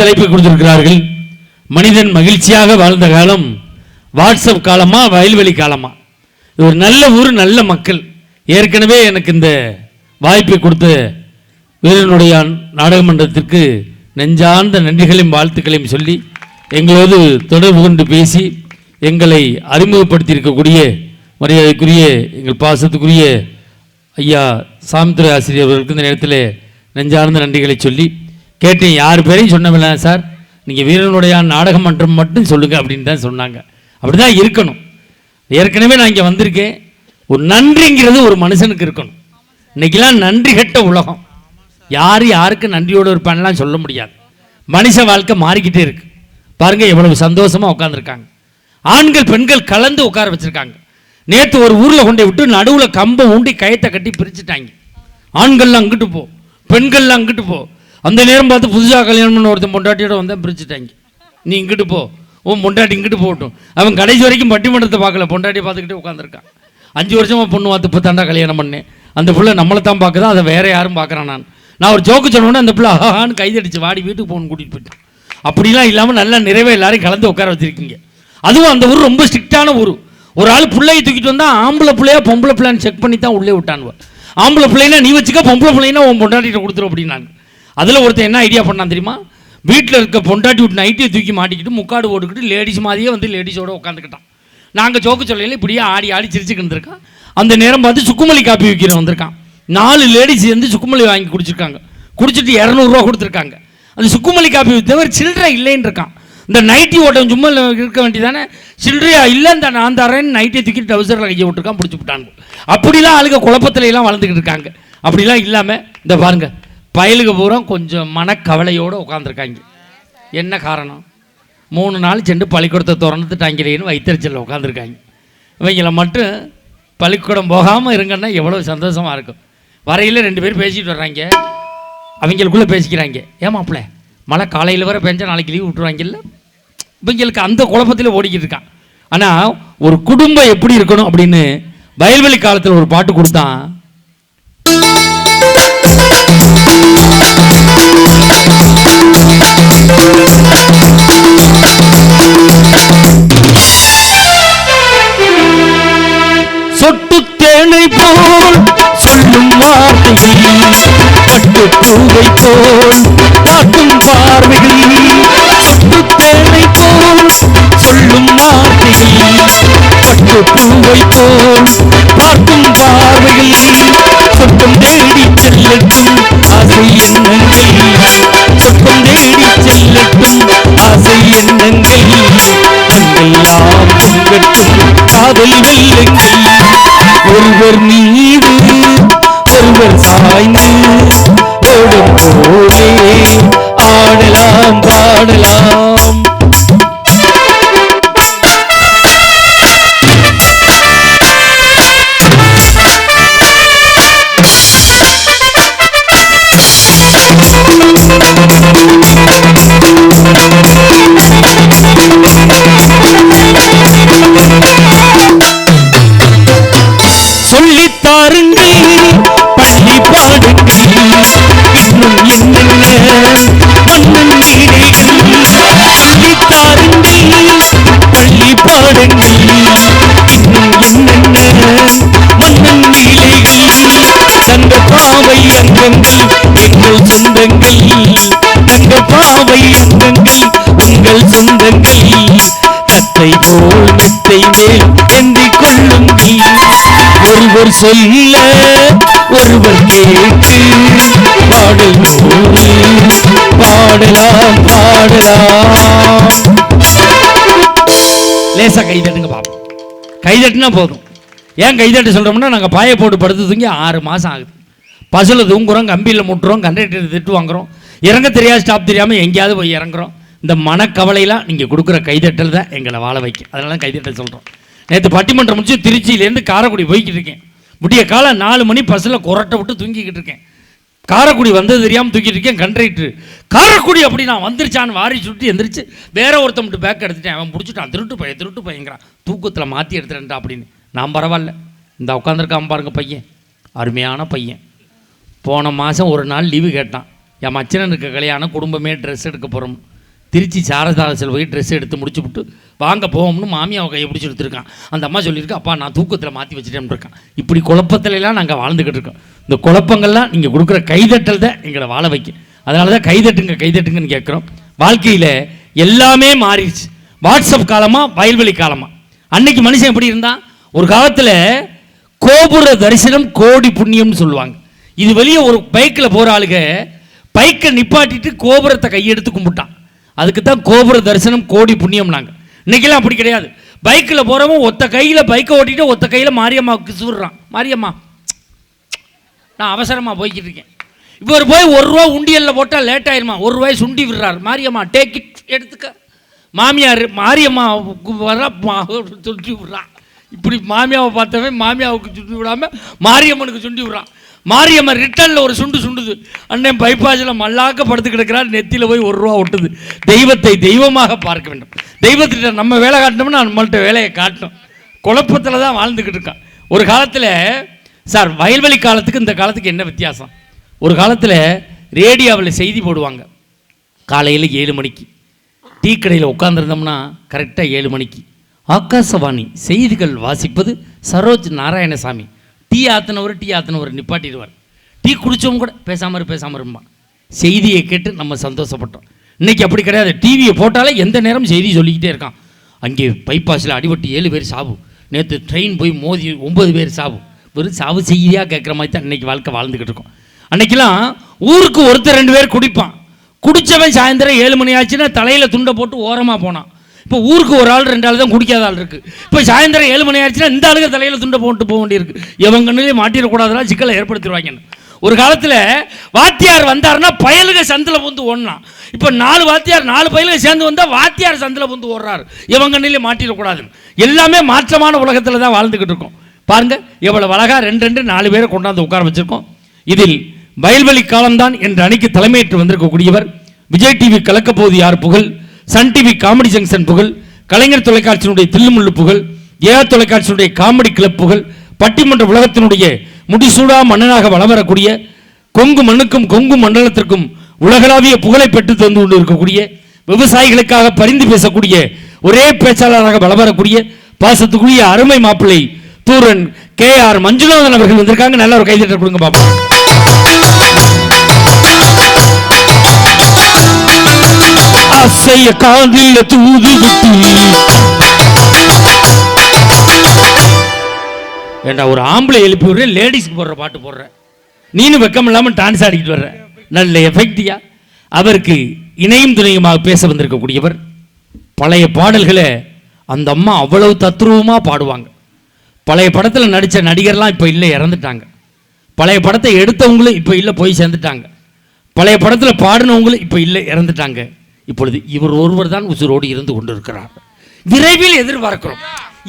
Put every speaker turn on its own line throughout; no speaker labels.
தலைப்பை கொடுத்திருக்கிறார்கள். மனிதன் மகிழ்ச்சியாக வாழ்ந்த காலம் வாட்ஸ்அப் காலமா வயல்வெளி காலமா? இது ஒரு நல்ல ஊர் நல்ல மக்கள். ஏற்கனவே எனக்கு இந்த வாய்ப்பை கொடுத்த வீரனுடைய நாடகமன்றத்திற்கு நெஞ்சார்ந்த நன்றிகளையும் வாழ்த்துக்களையும் சொல்லி எங்களோடு தொடர்பு கொண்டு பேசி எங்களை அறிமுகப்படுத்தியிருக்கக்கூடிய மரியாதைக்குரிய எங்கள் பாசத்துக்குரிய ஐயா சாமித்துறை ஆசிரியர் அவர்களுக்கு இந்த நேரத்தில் நெஞ்சார்ந்த நன்றிகளை சொல்லி கேட்டேன் யார் பேரையும் சொன்னவில்லை சார். நீங்கள் வீரனுடைய நாடகம் மன்றம் மட்டும் சொல்லுங்க அப்படின்னு தான் சொன்னாங்க. அப்படி தான் இருக்கணும். ஏற்கனவே நான் இங்கே வந்திருக்கேன். ஒரு நன்றிங்கிறது ஒரு மனுஷனுக்கு இருக்கணும். இன்னைக்கெல்லாம் நன்றி கெட்ட உலகம். யார் யாருக்கு நன்றியோடு இருப்பான்லாம் சொல்ல முடியாது. மனுஷ வாழ்க்கை மாறிக்கிட்டே இருக்கு. பாருங்க எவ்வளவு சந்தோஷமா உட்காந்துருக்காங்க ஆண்கள் பெண்கள் கலந்து உட்கார வச்சிருக்காங்க. நேற்று ஒரு ஊரில் கொண்டு விட்டு நடுவில் கம்பை ஊண்டி கயத்தை கட்டி பிரிச்சுட்டாங்க. ஆண்கள்லாம் அங்கிட்டு போ பெண்கள்லாம் அங்கிட்டு போ. அந்த நேரம் பார்த்து புதுசாக கல்யாணம் பண்ண ஒருத்தன் பொண்டாட்டியோட வந்தால் பிரிச்சுட்டாங்க. நீ இங்கிட்டு போ. உன் பொண்டாட்டி இங்கிட்டு போகட்டும். அவன் கடைசி வரைக்கும் பட்டிமன்றத்தை பார்க்கல. பொண்டாட்டியை பார்த்துக்கிட்டே உட்காந்துருக்கான் அஞ்சு வருஷமா பொண்ணு பார்த்து இப்போ தாண்டா கல்யாணம் பண்ணேன். அந்த பிள்ளை நம்மளை தான் பார்க்குதா? அதை வேற யாரும் பார்க்குறான் நான். நான் ஒரு ஜோக்கு சொன்னோன்னே அந்த பிள்ளை ஆஹான்னு கைதடிச்சு வாடி வீட்டுக்கு போகணும் கூட்டிகிட்டு போயிட்டான். அப்படிலாம் இல்லாமல் நல்லா நிறைவே எல்லாரையும் கலந்து உட்கார வச்சிருக்கீங்க. அதுவும் அந்த ஊர் ரொம்ப ஸ்ட்ரிக்டான ஊர். ஒரு ஆள் பிள்ளையை தூக்கிட்டு வந்தால் ஆம்பளை பிள்ளையா பொம்பளை பிள்ளைன்னு செக் பண்ணி தான் உள்ளே விட்டானுவ. ஆம்பளை பிள்ளைனா நீ வச்சுக்க பொம்பளை பிள்ளைனா உன் பொண்டாட்டிகிட்ட கொடுத்துரு அப்படின்னாங்க. அதில் ஒருத்தன் என்ன ஐடியா பண்ணான் தெரியுமா? வீட்டில் இருக்க பொண்டாட்டி விட்டு நைட்டியை தூக்கி மாட்டிக்கிட்டு முக்காடு போட்டுக்கிட்டு லேடிஸ் மாதிரியே வந்து லேடிஸோடு உட்காந்துக்கிட்டான் நாங்கள் ஜோக்கு சொல்லையில் இப்படியே ஆடி ஆடி சிரிச்சுக்கிட்டு இருந்திருக்கான். அந்த நேரம் பார்த்து சுக்குமல்லி காப்பி விற்கிற வந்திருக்கான். நாலு லேடிஸ் வந்து சுக்குமல்லி வாங்கி குடிச்சிருக்காங்க. குடிச்சிட்டு இரநூறுவா கொடுத்துருக்காங்க. அந்த சுக்குமல்லி காப்பி விற்றவர் சில்லறை இல்லைன்னு இருக்கான். இந்த நைட்டி ஓட்டம் சும்மா இருக்க வேண்டியதானே? சில்லறையா இல்லை இந்த நான் தரேன்னு நைட்டி தூக்கி டவுசரில் கையை விட்டுருக்கான் பிடிச்சி விட்டாங்க அப்படிலாம் ஆளுங்க குழப்பத்துல எல்லாம் வளர்ந்துக்கிட்டு இருக்காங்க. அப்படிலாம் இல்லாமல் இந்த பாருங்க பயலுக்கு பூரா கொஞ்சம் மனக்கவலையோடு உட்காந்துருக்காங்க என்ன காரணம்? மூணு நாள் சென்று பள்ளிக்கூடத்தை திறந்துட்டாங்கிறேன்னு வைத்தறிச்சலில் உட்காந்துருக்காங்க இவங்கள மட்டும் பள்ளிக்கூடம் போகாமல் இருங்கன்னா எவ்வளோ சந்தோஷமாக இருக்கும். வரையில் ரெண்டு பேரும் பேசிட்டு வர்றாங்க. அவங்களுக்குள்ளே பேசிக்கிறாங்க. ஏமாப்பிள்ள மழை காலையில் வர பெஞ்சா நாளைக்கு லீவ் விட்டுருவாங்கல்ல இவங்களுக்கு அந்த குழப்பத்தில் ஓடிக்கிட்டு இருக்கான். ஆனால் ஒரு குடும்பம் எப்படி இருக்கணும் அப்படின்னு வயல்வெளி காலத்தில் ஒரு பாட்டு கொடுத்தான். சொட்டு போல் சொல்லும் வார்த்தைகள் பட்டு பூவை போல் காட்டும் பார்வைகள் சொட்டு போல் சொல்லும் வார்த்தைகள் பட்டு பூவை போல் ஒருவர் ஒருவர் சொல்ல ஒருவர் கேட்டு பாடல் நூறு பாடலாம் பாடலாம். லேசா கைதட்டுங்க பாப்போம். கைதட்டுனா போதும். ஏன் கைதட்டு சொல்கிறோம்னா நாங்கள் பாய போட்டு படுத்து தூங்கி ஆறு மாதம் ஆகுது. பஸ்ஸில் தூங்குறோம் கம்பியில் முட்டுறோம் கண்டக்டர் திட்டு வாங்குறோம். இறங்க தெரியாது ஸ்டாப் தெரியாமல் எங்கேயாவது போய் இறங்குறோம். இந்த மனக்கவலையெல்லாம் நீங்கள் கொடுக்குற கைதட்டல் தான் எங்களை வாழ வைக்கும். அதனால தான் கைதட்டல் சொல்கிறோம் நேற்று பட்டிமன்றம் முடிச்சு திருச்சியிலேருந்து காரைக்குடி போய்கிட்டு இருக்கேன். விடிய காலம் நாலு மணி பஸ்ஸில் குரட்டை விட்டு தூங்கிக்கிட்டு இருக்கேன். காரைக்குடி வந்தது தெரியாமல் தூக்கிட்டு இருக்கேன் கண்ட்ரைட்ரு காரைக்குடி அப்படி நான் வந்துருச்சான்னு வாரி சுட்டு எந்திரிச்சு வேற ஒருத்தன் மட்டும் பேக் எடுத்துட்டேன். அவன் பிடிச்சிட்டான். திருட்டு பையன் திருட்டு பையங்கிறான் தூக்கத்தில் மாற்றி எடுத்துட்டா அப்படின்னு. நான் பரவாயில்ல. இந்த உட்காந்துருக்கான் பாருங்க பையன். அருமையான பையன். போன மாதம் ஒரு நாள் லீவு கேட்டான். என் மச்சனனுக்கு கல்யாணம் குடும்பமே ட்ரெஸ் எடுக்க போகிறோம் திருச்சி சாரதாசில் போய் ட்ரெஸ் எடுத்து முடிச்சு விட்டு வாங்க போவோம்னு மாமியாவை கையை பிடிச்சி எடுத்துருக்கான். அந்த அம்மா சொல்லியிருக்கு அப்பா நான் தூக்கத்தில் மாற்றி வச்சுட்டேன் இருக்கான். இப்படி குழப்பத்திலலாம் நாங்கள் வாழ்ந்துக்கிட்டு இருக்கோம். இந்த குழப்பங்கள்லாம் நீங்கள் கொடுக்குற கைதட்டல் தான் எங்களை வாழ வைக்கும். அதனால தான் கைதட்டுங்க கைதட்டுங்கன்னு கேட்குறோம். வாழ்க்கையில் எல்லாமே மாறிடுச்சு. வாட்ஸ்அப் காலமாக வயல்வெளி காலமாக அன்னைக்கு மனுஷன் எப்படி இருந்தான்? ஒரு காலத்தில் கோபுர தரிசனம் கோடி புண்ணியம்னு சொல்லுவாங்க. இது வெளியே ஒரு பைக்கில் போகிற ஆளுக பைக்கை நிப்பாட்டிட்டு கோபுரத்தை கையெடுத்து கும்பிட்டான். அதுக்கு தான் கோபுர தரிசனம் கோடி புண்ணியம் நாங்கள் இன்னைக்கெல்லாம் அப்படி கிடையாது. பைக்கில் போகிறவன் ஒத்த கையில் பைக்கை ஓட்டிட்டு ஒத்த கையில் மாரியம்மாவுக்கு சுடுறான். மாரியம்மா நான் அவசரமாக போய்கிட்டு இருக்கேன். இவர் போய் ஒரு ரூபா உண்டியலில் போட்டால் லேட் ஆயிருமா? ஒரு ரூபாய் சுண்டி விடுறார். மாரியம்மா டேக் இட் எடுத்துக்க. மாமியார் மாரியம்மா வர சுண்டி விடுறான். இப்படி மாமியாவை பார்த்தவன் மாமியாவுக்கு சுண்டி விடாமல் மாரியம்மனுக்கு சுண்டி விடுறான். மாரியம்மன் ரிட்டனில் ஒரு சுண்டு சுண்டுது. அண்ணன் பைப்பாஸில் மல்லாக்க படுத்து கிடக்கிறார் நெத்தியில் போய் ஒரு ரூபா ஒட்டுது. தெய்வத்தை தெய்வமாக பார்க்க வேண்டும். தெய்வத்திட்ட நம்ம வேலை காட்டணும்னா நம்மள்கிட்ட வேலையை காட்டணும். குழப்பத்தில் தான் வாழ்ந்துக்கிட்டு இருக்கான். ஒரு காலத்தில் சார் வயல்வெளி காலத்துக்கு இந்த காலத்துக்கு என்ன வித்தியாசம்? ஒரு காலத்தில் ரேடியோவில் செய்தி போடுவாங்க. காலையில் ஏழு மணிக்கு. டீ கடையில் உட்காந்துருந்தோம்னா கரெக்டாக ஏழு மணிக்கு. ஆகாசவாணி செய்திகள் வாசிப்பது சரோஜ் நாராயணசாமி. டீ ஆத்தினவர் டீ ஆத்தினவர் நிப்பாட்டிடுவார். டீ குடித்தவங்க கூட பேசாமல் இரு பேசாம இருப்பான் செய்தியை கேட்டு நம்ம சந்தோஷப்பட்டோம். இன்னைக்கு அப்படி கிடையாது. டிவியை போட்டாலே எந்த நேரம் செய்தி சொல்லிக்கிட்டே இருக்கான். அங்கே பைபாஸில் அடிபட்டு ஏழு பேர் சாவு. நேற்று ட்ரெயின் போய் மோதி ஒம்பது பேர் சாவு. வெறும் சாவு செய்தியாக கேட்குற மாதிரி தான் இன்றைக்கி வாழ்க்கை வாழ்ந்துக்கிட்டு இருக்கோம். அன்னைக்கெல்லாம் ஊருக்கு ஒருத்தர் ரெண்டு பேர் குடிப்பான். குடிச்சவன் சாயந்தரம் ஏழு மணி ஆச்சுன்னா தலையில் துண்டை போட்டு ஓரமாக போனான். இப்போ ஊருக்கு ஒரு ஆள் ரெண்டு ஆள் தான் குடிக்காத ஆள் இருக்கு. இப்போ சாயந்தரம் ஏழு மணி ஆச்சுன்னா இந்த ஆளுங்க தலையில் துண்டை போட்டு போக வேண்டியிருக்கு. எவன் கண்ணிலே மாட்டிடக்கூடாதுலாம் சிக்கலை ஏற்படுத்திடுவாங்கன்னு ஒரு காலத்தில் வாத்தியார் வந்தாருன்னா பயலுக சந்தில் பூந்து ஓடலாம் இப்போ நாலு வாத்தியார் நாலு பயலுக சேர்ந்து வந்தால் வாத்தியார் சந்தில் பூந்து ஓடுறாரு. இவங்க கண்ணிலே மாட்டிடக்கூடாதுன்னு எல்லாமே மாற்றமான உலகத்தில் தான் வாழ்ந்துக்கிட்டு இருக்கோம். பாருங்க எவ்வளோ அழகாக ரெண்டு ரெண்டு நாலு பேரை கொண்டாந்து உட்கார வச்சுருக்கோம். இதில் வயல்வெளி காலம்தான் என்ற அணிக்கு தலைமையேற்று வந்திருக்கக்கூடியவர். விஜய் டிவி கலக்கப்போது யார் புகழ்? சன் டிவி காமெடி ஜங்ஷன் புகழ் கலைஞர் தொலைக்காட்சியினுடைய தில்லுமுள்ளு புகழ் ஏஆர் தொலைக்காட்சியினுடைய காமெடி கிளப் புகழ் பட்டிமன்ற உலகத்தினுடைய முடிசூடா மன்னனாக வளம் வரக்கூடிய கொங்கு மண்ணுக்கும் கொங்கு மண்டலத்திற்கும் உலகளாவிய புகழை பெற்று தந்து கொண்டு இருக்கக்கூடிய விவசாயிகளுக்காக பரிந்து பேசக்கூடிய ஒரே பேச்சாளராக வளம் வரக்கூடிய பாசத்துக்குரிய அருமை மாப்பிள்ளை தூரன் கே ஆர் மஞ்சுநாதன் அவர்கள் வந்திருக்காங்க. நல்ல ஒரு கைதட்ட கொடுங்க பாப்போம் அசைய காதில் தூது விட்டு ஏண்டா ஒரு ஆம்பளை எழுப்பி விடுறேன் லேடிஸ்க்கு போடுற பாட்டு போடுறேன் நீனும் வெக்கம் இல்லாமல் டான்ஸ் ஆடிக்கிட்டு வர்ற. நல்ல எஃபெக்டியா. அவருக்கு இணையும் துணையுமாக பேச வந்திருக்கக்கூடியவர். பழைய பாடல்களை அந்த அம்மா அவ்வளவு தத்ரூபமாக பாடுவாங்க. பழைய படத்தில் நடித்த நடிகர்லாம் இப்போ இல்லை இறந்துட்டாங்க. பழைய படத்தை எடுத்தவங்களும் இப்போ இல்லை போய் சேர்ந்துட்டாங்க. பழைய படத்தில் பாடினவங்களும் இப்போ இல்லை இறந்துட்டாங்க. இப்பொழுது இவர் ஒருவர் தான் உசுரோடு இருந்து கொண்டிருக்கிறார். விரைவில் எதிர்பார்க்கிறோம்.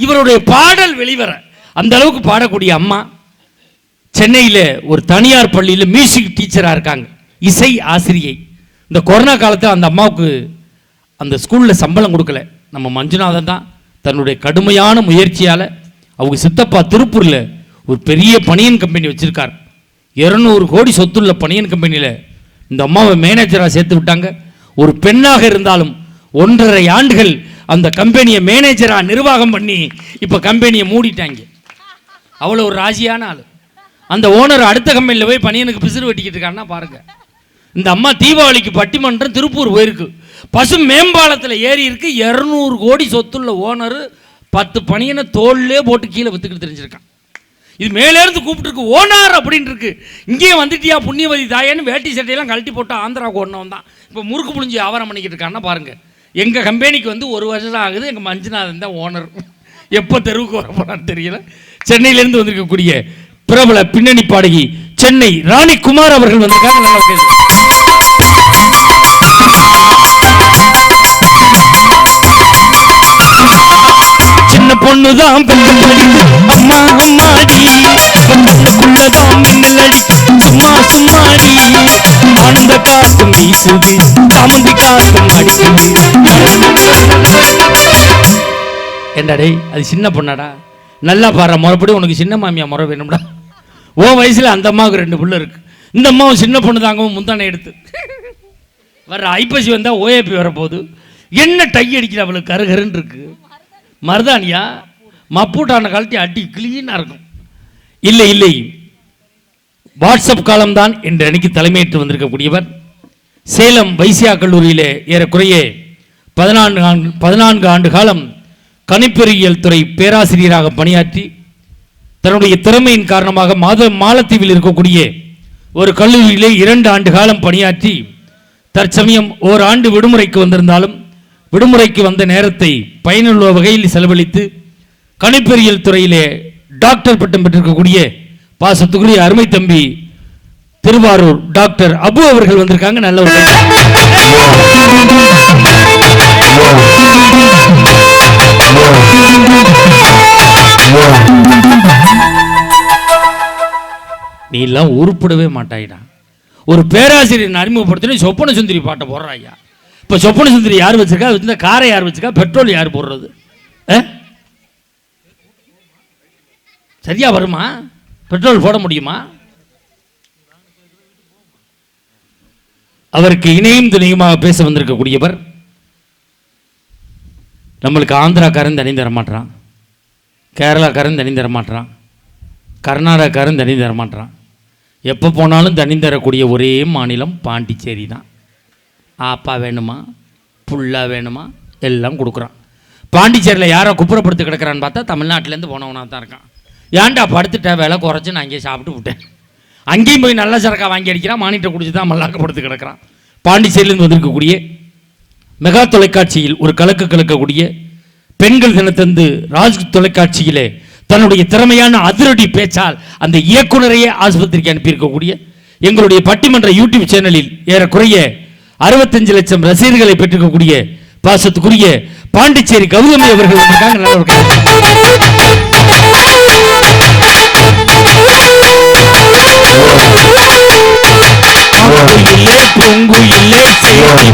இவருடைய பாடல் வெளிவர அந்த அளவுக்கு பாடக்கூடிய அம்மா சென்னையில் ஒரு தனியார் பள்ளியில் மியூசிக் டீச்சராக இருக்காங்க. இசை ஆசிரியை. இந்த கொரோனா காலத்தில் அந்த அம்மாவுக்கு அந்த ஸ்கூலில் சம்பளம் கொடுக்கல. நம்ம மஞ்சுநாதன் தான் தன்னுடைய கடுமையான முயற்சியால் அவங்க சித்தப்பா திருப்பூரில் ஒரு பெரிய பனியன் கம்பெனி வச்சுருக்கார். இரநூறு கோடி சொத்துள்ள பனியன் கம்பெனியில் இந்த அம்மாவை மேனேஜராக சேர்த்து விட்டாங்க. ஒரு பெண்ணாக இருந்தாலும் ஒன்றரை ஆண்டுகள் அந்த கம்பெனியை மேனேஜராக நிர்வாகம் பண்ணி இப்போ கம்பெனியை மூடிட்டாங்க. அவ்வளோ ஒரு ராஜியான ஆள். அந்த ஓனர் அடுத்த கம்பெனியில் போய் பனியனுக்கு பிசுறு வெட்டிக்கிட்டு இருக்காருன்னா பாருங்க. இந்த அம்மா தீபாவளிக்கு பட்டிமன்றம் திருப்பூர் போயிருக்கு. பசு மேம்பாலத்தில் ஏறி இருக்கு. இரநூறு கோடி சொத்துள்ள ஓனர் பத்து பனியனை தோல்லே போட்டு கீழே வித்துக்கிட்டு தெரிஞ்சிருக்கான். இது மேலேருந்து கூப்பிட்டுருக்கு ஓனார் அப்படின்னு இருக்கு இங்கேயே வந்துட்டியா புண்ணியவதி தாயன்னு வேட்டி சட்டையெல்லாம் கழட்டி போட்டு ஆந்திராவுக்கு ஒன்றவன் தான். இப்போ முறுக்கு புளிஞ்சி ஆவரம் பண்ணிக்கிட்டு இருக்கான்னா பாருங்கள் எங்கள் கம்பெனிக்கு வந்து ஒரு வருஷம் ஆகுது எங்கள் மஞ்சுநாதன் தான் ஓனர். எப்போ தெருவுக்கு வர போறான்னு தெரியல. சென்னையிலேருந்து வந்திருக்கக்கூடிய பிரபல பின்னணி பாடகி சென்னை ராணி குமார் அவர்கள் வந்திருக்காங்க. நல்லா பொண்ணுதான் அம்மா அம்மாடி பொண்ணுக்குள்ளதான் சும்மா சும்மாடி ஆனந்த காத்தும் சாமந்தி அடிக்குது. அது சின்ன பொண்ணாடா? நல்லா பாரு முறைப்படி உனக்கு சின்ன மாமியா முறை வேணும்டா. ஓ வயசுல அந்த அம்மாவுக்கு ரெண்டு புள்ள இருக்கு. இந்த அம்மாவும் சின்ன பொண்ணு தாங்கவும் முந்தானை எடுத்து. வர்ற ஐப்பசி வந்தால் ஓஏபி வரப்போகுது. என்ன டை அடிக்கிற அவளுக்கு? கருகருன்னு இருக்கு. மருதானியா மப்பூட்டான கழட்டி அடி கிளீனாக இருக்கும். இல்லை இல்லை. வாட்ஸ்அப் காலம்தான் என்று அன்னைக்கு தலைமையேற்று வந்திருக்கக்கூடியவர். சேலம் வைசியா கல்லூரியிலே ஏறக்குறைய பதினான்கு ஆண்டு பதினான்கு ஆண்டு காலம் கணிப்பொறியியல் துறை பேராசிரியராக பணியாற்றி தன்னுடைய திறமையின் காரணமாக மாத மாலத்தீவில் இருக்கக்கூடிய ஒரு கல்லூரியிலே இரண்டு ஆண்டு காலம் பணியாற்றி தற்சமயம் ஓராண்டு விடுமுறைக்கு வந்திருந்தாலும் விடுமுறைக்கு வந்த நேரத்தை பயனுள்ள வகையில் செலவழித்து கணிப்பொறியியல் துறையிலே டாக்டர் பட்டம் பெற்றிருக்கக்கூடிய பாசத்துக்குரிய அருமை தம்பி திருவாரூர் டாக்டர் அபு அவர்கள் வந்திருக்காங்க. நல்ல நீ எல்லாம் உருப்படவே மாட்டாயிடா. ஒரு பேராசிரியர் அறிமுகப்படுத்தினு சொப்பன சுந்தரி பாட்டை போடுறாய்யா. இப்போ சொப்பன சுந்தரி யார் வச்சிருக்கா? இந்த காரை யார் வச்சிருக்கா? பெட்ரோல் யார் போடுறது? ஆ? சரியா வருமா? பெட்ரோல் போட முடியுமா? அவருக்கு இணையும் துணையுமாக பேச வந்திருக்கக்கூடியவர் நம்மளுக்கு ஆந்திராக்காரன் தனி தரமாட்டான் கேரளாக்காரன் தனி தரமாட்டான் கர்நாடகாக்காரன் தனி தரமாட்டான் எப்போ போனாலும் தனி தரக்கூடிய ஒரே மாநிலம் பாண்டிச்சேரி தான் ஆப்பா வேணுமா? புல்லா வேணுமா? எல்லாம் கொடுக்குறான். பாண்டிச்சேரியில் யாரோ குப்புறப்படுத்து கிடக்குறான்னு பார்த்தா தமிழ்நாட்டிலேருந்து போனவனாக தான் இருக்கான். ஏன்டா படுத்துட்டேன் விலை குறைச்சி நான் அங்கேயே சாப்பிட்டு விட்டேன். அங்கேயும் போய் நல்ல சரக்கா வாங்கி அடிக்கிறான். மானிட்டர் குடிச்சு தான் மல்லாக்கப்படுத்து கிடக்குறான். பாண்டிச்சேரியிலேருந்து வந்திருக்கக்கூடிய மெகா தொலைக்காட்சியில் ஒரு கலக்கு கலக்கக்கூடிய பெண்கள் தினத்தந்து ராஜ் தொலைக்காட்சியிலே தன்னுடைய திறமையான அதிரடி பேச்சால் அந்த இயக்குனரையே ஆஸ்பத்திரிக்கு அனுப்பியிருக்கக்கூடிய எங்களுடைய பட்டிமன்ற யூடியூப் சேனலில் ஏறக்குறைய அறுபத்தஞ்சு லட்சம் ரசிகர்களை பெற்றிருக்கக்கூடிய பாசத்துக்குரிய பாண்டிச்சேரி கௌதமி அவர்கள் வந்திருக்காங்க. நல்ல கை. பூங்குயிலே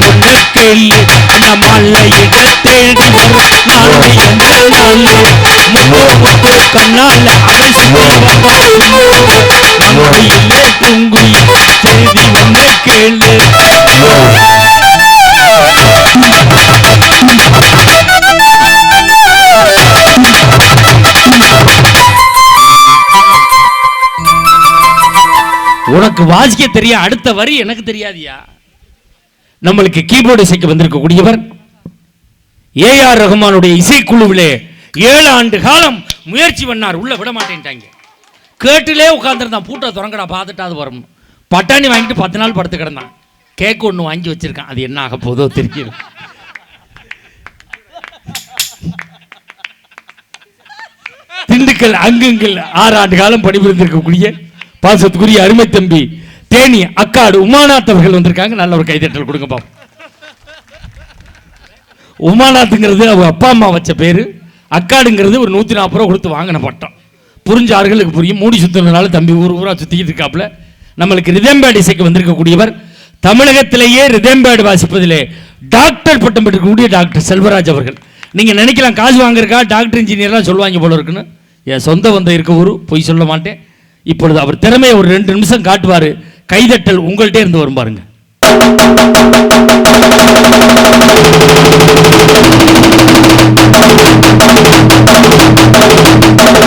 ஒன்று கேளு நம்மால இட தேடி வரும் நாளை எந்த நாளு முத்து முத்து கண்ணால அலசி எனக்கு வாசிக்க தெரியும் அடுத்த வரி எனக்கு தெரியாதியா? நம்மளுக்கு கீபோர்டு இசைக்க வந்திருக்கக்கூடியவர் ஏஆர் ரகுமானுடைய இசைக்குழுவிலே ஏழு ஆண்டு காலம் முயற்சி பண்ணார் உள்ள விட மாட்டேன்ட்டாங்க. கேட்டிலே உட்காந்துருந்தான் பூட்டை திறங்கடா பார்த்துட்டாது வரும். பட்டாணி வாங்கிட்டு பத்து நாள் படுத்து கிடந்தான். கேக் ஒன்று வாங்கி வச்சிருக்கான் அது என்ன ஆக போதோ தெரியல. திண்டுக்கல் அங்குங்கள் ஆறு ஆண்டு காலம் பணிபுரிந்திருக்கக்கூடிய பாசத்துக்குரிய அருமை தம்பி தேனி அக்காடு உமாநாத் அவர்கள் வந்திருக்காங்க. நல்ல ஒரு கைதட்டல் கொடுங்க பாப்போம் உமாநாத்துங்கிறது அவ அப்பா அம்மா வச்ச பேரு. அக்காடுங்கிறது ஒரு நூற்றி நாற்பது ரூபா கொடுத்து வாங்கின பட்டம். புரிஞ்ச ஆறுகளுக்கு புரியும். மூடி சுத்தினால தம்பி ஊர் ஊரா சுத்திக்கிட்டு இருக்காப்புல. நம்மளுக்கு ரிதம்பேடு இசைக்கு வந்திருக்கக்கூடியவர். தமிழகத்திலேயே ரிதம்பேடு வாசிப்பதிலே டாக்டர் பட்டம் பெற்றிருக்கக்கூடிய டாக்டர் செல்வராஜ் அவர்கள். நீங்க நினைக்கலாம் காசு வாங்குறக்கா டாக்டர் இன்ஜினியர்லாம் சொல்லுவாங்க போல இருக்குன்னு. என் சொந்த வந்த இருக்க ஊர் பொய் சொல்ல மாட்டேன். இப்பொழுது அவர் திறமையை ஒரு ரெண்டு நிமிஷம் காட்டுவார் கைதட்டல் உங்கள்கிட்ட இருந்து வரும் பாருங்க Thank you.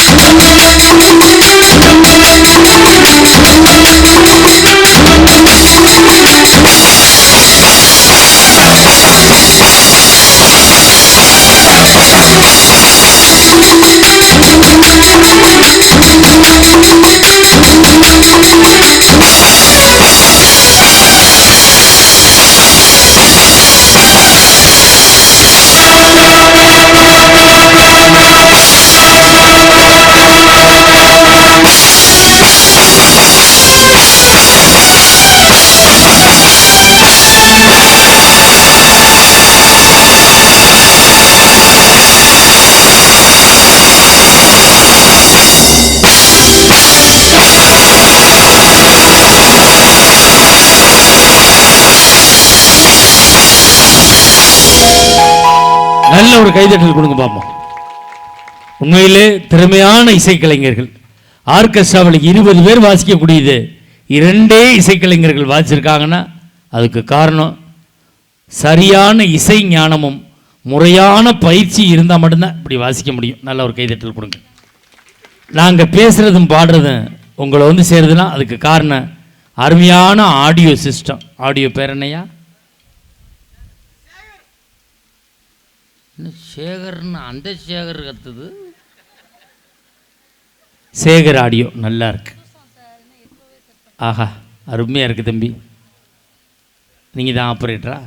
நல்ல ஒரு கைதட்டல் கொடுங்க பாப்போம். உண்மையிலே திறமையான இசைக்கலைஞர்கள். ஆர்கெஸ்ட்ராவில் இருபது பேர் வாசிக்கக்கூடியது. இரண்டே இசைக்கலைஞர்கள் வாசிச்சிருக்காங்கன்னா அதுக்கு காரணம் சரியான இசை ஞானமும் முறையான பயிற்சி இருந்தால் மட்டும்தான் இப்படி வாசிக்க முடியும். நல்ல ஒரு கைதட்டல் கொடுங்க. நாங்கள் பேசுகிறதும் பாடுறதும் உங்களை வந்து சேருதுன்னா அதுக்கு காரணம் அருமையான ஆடியோ சிஸ்டம். ஆடியோ பேர் என்னையா என்ன சேகர்னு அந்த சேகர் கத்துது? சேகர் ஆடியோ நல்லா இருக்கு. ஆஹா அருமையாக இருக்குது தம்பி. நீங்கள் தான் ஆப்ரேட்டரா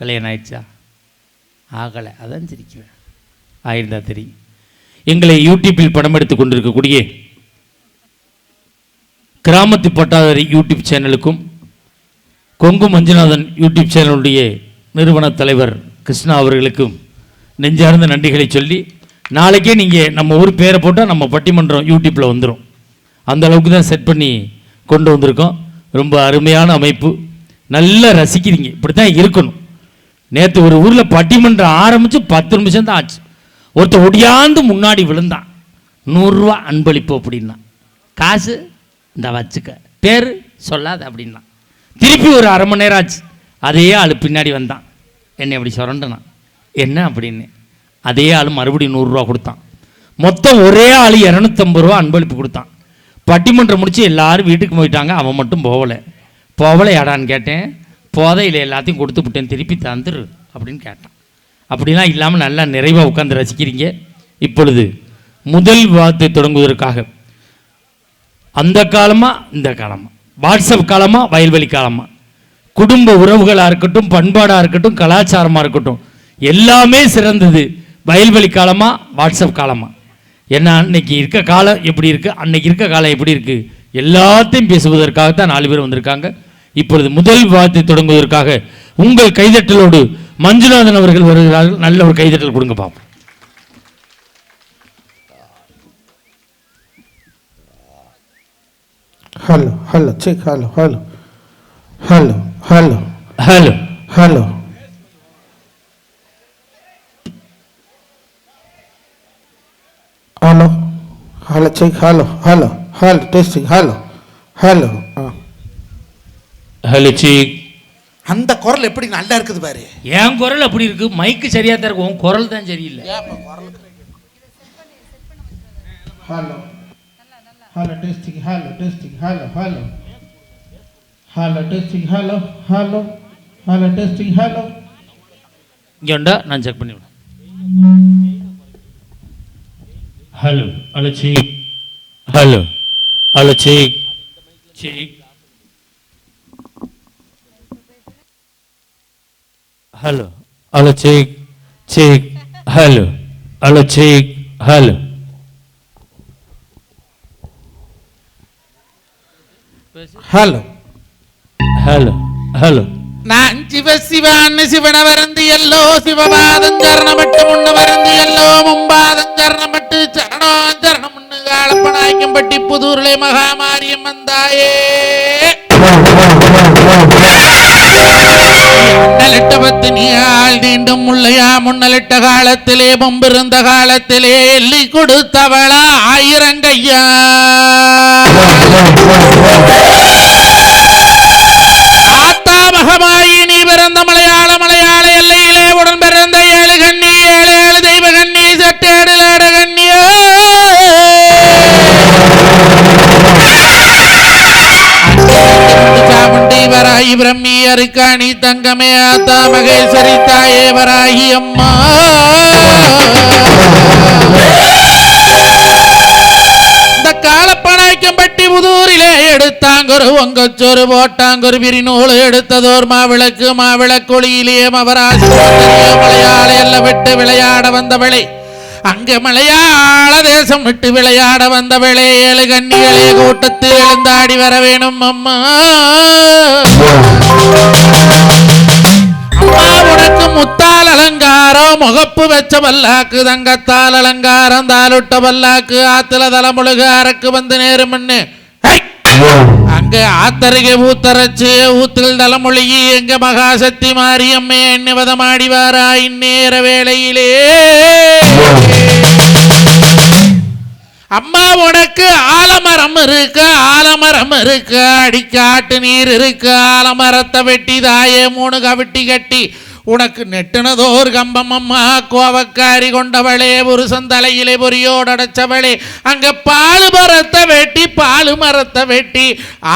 கல்யாணம் ஆயிடுச்சா? ஆகலை அதான் சிரிக்கிறேன். ஆயிருந்தா தெரியும். எங்களை யூடியூப்பில் படம் எடுத்து கொண்டிருக்கக்கூடிய கிராமத்து பட்டாதாரி யூடியூப் சேனலுக்கும் கொங்கு மஞ்சுநாதன் யூடியூப் சேனலுடைய நிறுவன தலைவர் கிருஷ்ணா அவர்களுக்கும் நெஞ்சார்ந்த நன்றிகளை சொல்லி நாளைக்கே நீங்கள் நம்ம ஊர் பேரை போட்டால் நம்ம பட்டிமன்றம் யூடியூப்பில் வந்துடும் அந்த அளவுக்கு தான் செட் பண்ணி கொண்டு வந்திருக்கோம். ரொம்ப அருமையான அமைப்பு. நல்லா ரசிக்கிறீங்க. இப்படி தான் இருக்கணும். நேற்று ஒரு ஊரில் பட்டிமன்றம் ஆரம்பித்து பத்து நிமிஷம் தான் ஆச்சு. ஒருத்தன் ஒடியாந்து முன்னாடி விழுந்தான். நூறுரூவா அன்பளிப்பு அப்படின்னா. காசு? இந்த வச்சுக்க. பேர்? சொல்லாத அப்படின்னா. திருப்பி ஒரு அரை மணி நேரம் ஆச்சு. அதையே ஆள் பின்னாடி வந்தான். என்னை அப்படி சுரண்டனான். என்ன அப்படின்னு? அதே ஆள் மறுபடியும் நூறுரூவா கொடுத்தான். மொத்தம் ஒரே ஆள் இரநூத்தம்பது ரூபா அன்பளிப்பு கொடுத்தான். பட்டிமன்றம் முடிச்சு எல்லாரும் வீட்டுக்கு போயிட்டாங்க. அவன் மட்டும் போகலை. போகலையாடான்னு கேட்டேன். போதையில் எல்லாத்தையும் கொடுத்து விட்டேன். திருப்பி தந்துரு அப்படின்னு கேட்டான். அப்படிலாம் இல்லாமல் நல்லா நிறைவாக உட்காந்து ரசிக்கிறீங்க. இப்பொழுது முதல் வார்த்தை தொடங்குவதற்காக அந்த காலமாக இந்த காலமாக வாட்ஸ்அப் காலமாக வயல்வெளி காலமாக குடும்ப உறவுகளாக இருக்கட்டும் பண்பாடாக இருக்கட்டும் கலாச்சாரமாக இருக்கட்டும் எல்லாமே சிறந்தது. வயல்வெளி காலமா வாட்ஸ்அப் காலமா? ஏன்னா அன்னைக்கு இருக்க காலம் எப்படி இருக்கு? அன்னைக்கு இருக்க காலம் எப்படி இருக்கு? எல்லாத்தையும் பேசுவதற்காகத்தான் நாலு பேர் வந்திருக்காங்க. இப்பொழுது முதல் வார்த்தை தொடங்குவதற்காக உங்கள் கைதட்டலோடு மஞ்சுநாதன் அவர்கள் வருகிறார்கள். நல்ல ஒரு கைதட்டல் கொடுங்க பாப்போம்.
Hello, hello, check, hello, hello. Hello, hello,
hello
hello. Hello, check, hello, hello, hello, testing, hello, hello. Ah.
Hello C
அந்த குரல் எப்படி நல்லா இருக்குது பாரு.
என் குரல் அப்படி இருக்கு. மைக்கு சரியா தான் இருக்கும். உன் குரல் தான் சரியில்லை.
Hello hello testing hello testing hello hello hello testing hello hello hello testing hello
இங்கே உண்டா நான் செக் பண்ணி விடுறேன் hello hello check hello hello check check hello hello check check hello hello check hello
hello
hello hello
நான் சிவ சிவான்னு சிவன வரந்து yellow Sivapatham சரணப்பட்டு முன்ன வரந்து yellow மும்பாதம் சரணப்பட்டு சரணோ சரணம் முன்னு காலப்பனாய்க்கும் பட்டி புதூர்லே மகாமாரியம் வந்தாயே. முன்னலிட்ட பத்து நீ ஆள் முள்ளையா முன்னலிட்ட காலத்திலே மும்பிருந்த காலத்திலே எல்லி கொடுத்தவளா ஆயிரங்கையா ஆத்தா மகமாயி நீ பிறந்த மலையாள மலையாள எல்லையிலே உடன் பிறந்த ஏழு கண்ணி ஏழு ஏழு தெய்வ கண்ணி சட்டேடு லேட கண்ணியோ சாமுண்டி வராகி பிரம்மி அருக்காணி தங்கமே ஆத்தா மகேஸ்வரி தாயே வராகி அம்மா. இந்த காலப்பனாய்க்கம் புது புதூரிலே எடுத்தாங்கொரு ஒங்கச்சொரு போட்டாங்கொரு விரிநூல் எடுத்ததோர் மாவிளக்கு மாவிளக்கொளியிலே மவராசி மலையாள எல்ல விட்டு விளையாட வந்தவளே. அங்கு மலையாள தேசம் விட்டு விளையாட வந்தவளே. ஏழு கண்ணிகளே கூட்டத்தில் எழுந்தாடி வர வேணும் அம்மா. அம்மா உனக்கு முத்தால் அலங்காரம் முகப்பு வச்ச பல்லாக்கு தங்கத்தால் அலங்காரம் தாலுட்ட பல்லாக்கு ஆத்துல தலைமுழுக அரக்கு வந்து நேருமண்ணு. அங்க ஆத்தருகே ஊத்தரச்சு ஊத்தில் தலமொழியி எங்க மகாசக்தி மாரியம்மே எண்ணுவதமாடி வாரா இந்நேர வேளையிலே. அம்மா உனக்கு ஆலமரம் இருக்கு ஆலமரம் இருக்கு அடிக்காட்டு நீர் இருக்கு ஆலமரத்தை வெட்டி தாயே மூணு கவிட்டி கட்டி உனக்கு நெட்டினதோர் கம்பம் அம்மா கோவக்காரி கொண்டவளே ஒரு தலையிலே பொரியோடு அடைச்சவளே. அங்க பாலு மரத்தை வெட்டி பாலு மரத்தை வெட்டி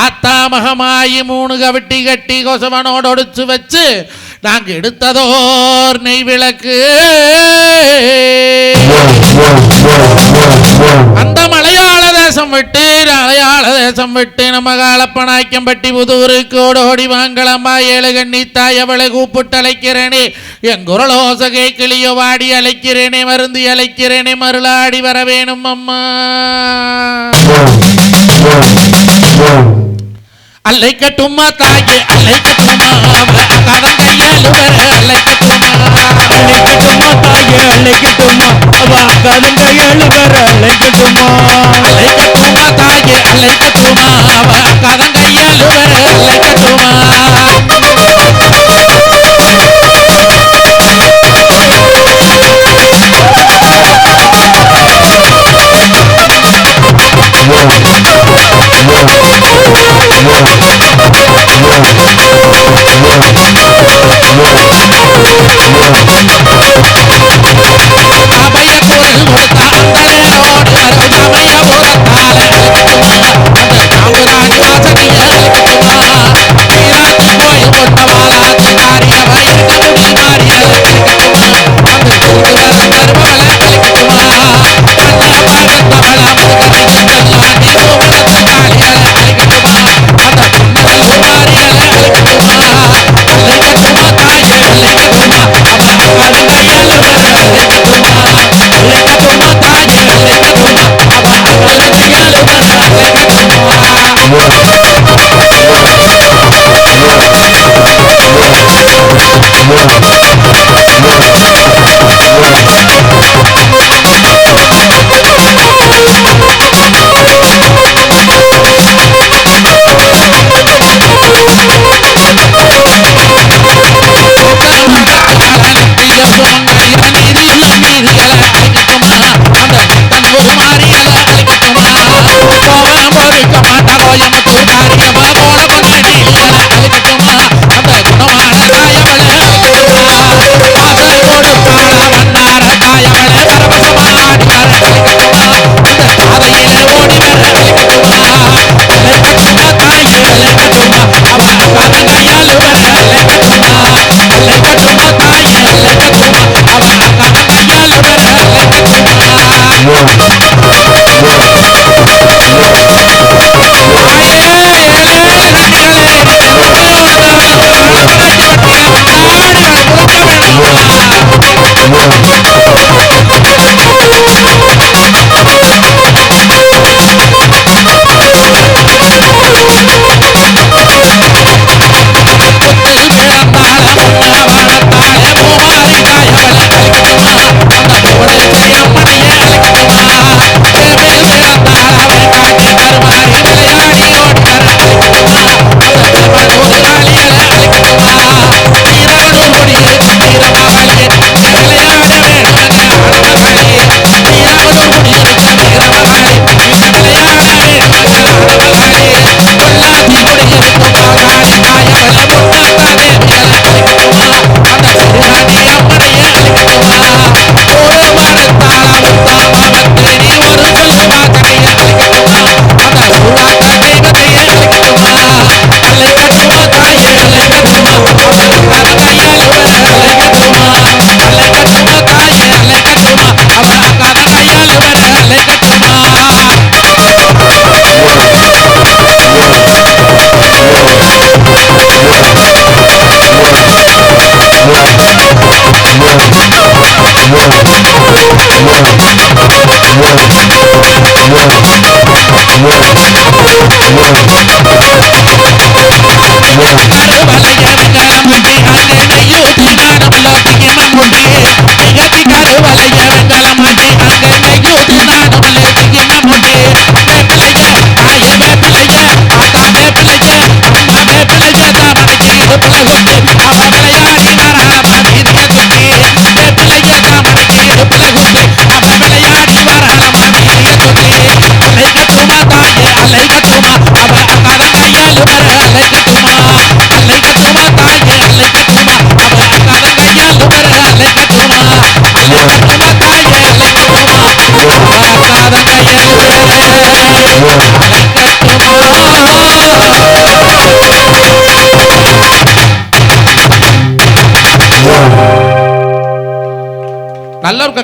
ஆத்தாமகமாயி மூணு கவிட்டி கட்டி கொசவனோடு ஒடிச்சு வச்சு நாங்கள் எடுத்ததோர் நெய் விளக்கு. அந்த தேசம் விட்டு அலையாள தேசம் விட்டு நம்ம காலப்பனாய்க்கம் பட்டி புதூருக்கு ஓடோடி வாங்கலம்மா ஏழு கண்ணி தாய் அவளை கூப்பிட்டு அழைக்கிறேனே. என் ஓசகை கிளியோ வாடி அழைக்கிறேனே மருந்து அழைக்கிறேனே மருளாடி வர வேணும் அம்மா. அல்லை கட்டுமா தாயே அல்லைக்கட்டுமா கதம் கையால் அல்லை கட்டுமா
அழைக்கட்டுமா தாயே அழைக்கட்டுமா அவ கதங்க எழுவர அழைக்கட்டுமா
அல்லைக்கட்டுமா தாயே அல்லைக்கட்டுமா கதம்